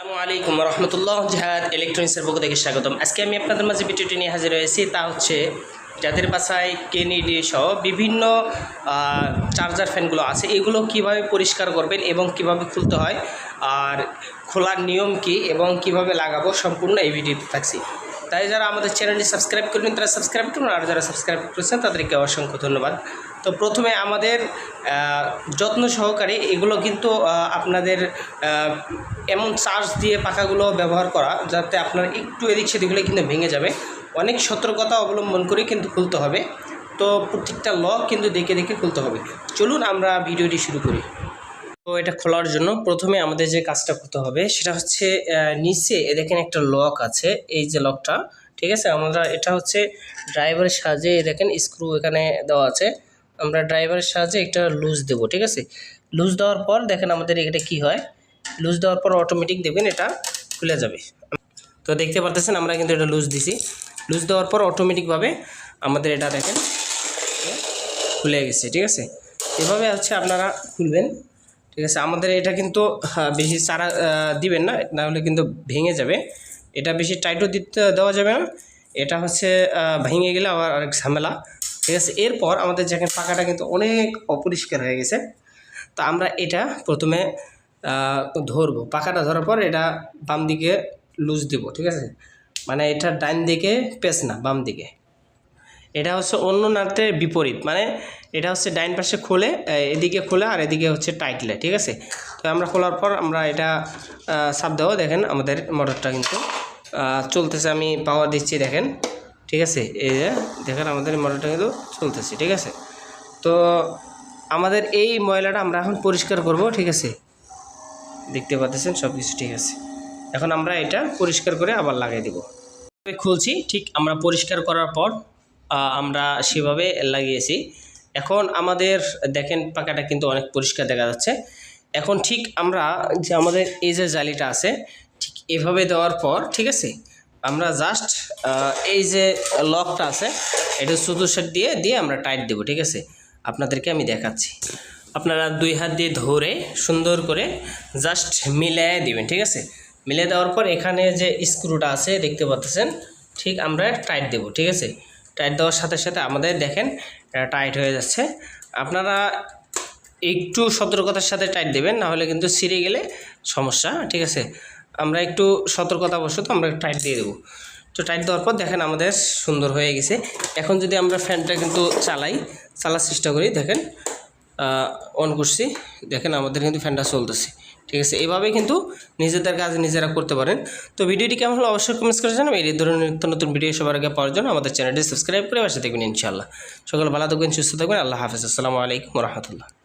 আসসালামু আলাইকুম রহমতুল্লাহ জাহাদ ইলেকট্রনিক্সের পক্ষ থেকে স্বাগতম। আজকে আমি আপনাদের মাঝে ভিডিওটি নিয়ে হাজির হয়েছি, তা হচ্ছে যাদের বাসায় কেনিডি সহ বিভিন্ন চার্জার ফ্যানগুলো আছে, এগুলো কীভাবে পরিষ্কার করবেন এবং কীভাবে খুলতে হয়, আর খোলার নিয়ম কি এবং কীভাবে লাগাবো সম্পূর্ণ এই ভিডিওতে থাকছি। তাই যারা আমাদের চ্যানেলটি সাবস্ক্রাইব করবেন তারা সাবস্ক্রাইব করুন, আর যারা সাবস্ক্রাইব করেছেন, তাদেরকে অসংখ্য ধন্যবাদ। তো প্রথমে আমাদের যত্ন সহকারে এগুলো কিন্তু আপনাদের এমন চার্জ দিয়ে পাখাগুলো ব্যবহার করা, যাতে আপনার একটু এদিক সেদিকগুলো কিন্তু ভেঙে যাবে। অনেক সতর্কতা অবলম্বন করে কিন্তু খুলতে হবে। তো প্রত্যেকটা লক কিন্তু দেখে দেখে খুলতে হবে। চলুন আমরা ভিডিওটি শুরু করি। এটা খোলার জন্য প্রথমে আমাদের যে কাজটা করতে হবে সেটা হচ্ছে নিচে এ দেখেন একটা লক আছে, এই যে লকটা, ঠিক আছে? আমরা এটা হচ্ছে ড্রাইভারের সাহায্যে দেখেন স্ক্রু এখানে দেওয়া আছে, আমরা ড্রাইভারের সাহায্যে একটা লুজ দেবো, ঠিক আছে? লুজ দেওয়ার পর দেখেন আমাদের এটা কি হয়, লুজ দেওয়ার পর অটোমেটিক দেখবেন এটা খুলে যাবে। তো দেখতে পারতেছেন আমরা কিন্তু এটা লুজ দিছি। লুজ দেওয়ার পর অটোমেটিকভাবে আমাদের এটা দেখেন খুলে গেছে, ঠিক আছে? এভাবে হচ্ছে আপনারা খুলবেন। ঠিক আছে আমাদের এটা কিন্তু হ্যাঁ, বেশি চারা দিবেন না নাহলে কিন্তু ভেঙে যাবে। এটা বেশি টাইটও দিতে দেওয়া যাবে না। এটা হচ্ছে ভেঙে গেলে আবার আরেক ঝামেলা। ঠিক আছে এরপর আমাদের যেখানে পাকাটা কিন্তু অনেক অপরিষ্কার হয়ে গেছে। তো আমরা এটা প্রথমে ধরবো। পাকাটা ধরার পর এটা বাম দিকে লুজ দিব ঠিক আছে? মানে এটা ডাইন দিকে পেস না বাম দিকে এটা হচ্ছে অন্য নাটের বিপরীত মানে এটা হচ্ছে ডাইন পাশে খোলে এদিকে খোলে আর এদিকে হচ্ছে টাইটলে ঠিক আছে? তো আমরা খোলার পর আমরা এটা সাপ দেওয়া দেখেন আমাদের মোটরটা কিন্তু চলতেছে, আমি পাওয়ার দিচ্ছি, দেখেন, ঠিক আছে? এই যে, দেখেন আমাদের মোটরটা কিন্তু চলতেছে, ঠিক আছে? তো আমাদের এই ময়লাটা আমরা এখন পরিষ্কার করব, ঠিক আছে? দেখতে পাচ্ছেন সব কিছু ঠিক আছে। এখন আমরা এটা পরিষ্কার করে আবার লাগাই দেবো। খুলছি, ঠিক, আমরা পরিষ্কার করার পর আমরা সেভাবে লাগিয়েছি। এখন আমাদের, দেখেন পাকাটা কিন্তু অনেক পরিষ্কার দেখা যাচ্ছে। এখন ঠিক আমরা যে আমাদের এই যে জালিটা আছে, ঠিক এভাবে দেওয়ার পর, ঠিক আছে? আমরা জাস্ট এই যে লকটা আছে, এটা শুধু সেট দিয়ে দিয়ে আমরা টাইট দেবো, ঠিক আছে? আপনাদেরকে আমি দেখাচ্ছি। আপনারা দুই হাত দিয়ে ধরে সুন্দর করে জাস্ট মিলিয়ে দিবেন, ঠিক আছে? মিলিয়ে দেওয়ার পর এখানে যে স্ক্রুটা আছে, দেখতে পাচ্ছেন? ঠিক আমরা টাইট দেব, ঠিক আছে? টাইট দেওয়ার সাথে সাথে আমাদের দেখেন টাইট হয়ে যাচ্ছে। আপনারা একটু সতর্কতার সাথে টাইট দেবেন, না হলে কিন্তু ছিঁড়ে গেলে সমস্যা, ঠিক আছে? আমরা একটু সতর্কতা অবশ্যই আমরা টাইট দিয়ে দেবো। তো টাইট দেওয়ার পর দেখেন আমাদের সুন্দর হয়ে গেছে। এখন যদি আমরা ফ্যানটা কিন্তু চালাই, চালার চেষ্টা করি, দেখেন। অন করছি। দেখেন আমাদের কিন্তু ফ্যানটা চলতেছে। ঠিক আছে? এভাবে কিন্তু নিজেদের কাজ নিজেরা করতে পারেন। তো ভিডিওটি কেমন হলো অবশ্যই কমেন্টস করে জানাবেন। এই ধরনের নিত্য নতুন ভিডিও সবার আগে পাওয়ার জন্য আমাদের চ্যানেলটি সাবস্ক্রাইব করে পাশে দেখবেন ইনশাআল্লাহ। সকল ভালো থাকবেন, সুস্থ থাকবেন। আল্লাহ হাফিজ। আসসালামু আলাইকুম রহমতুল্লাহ।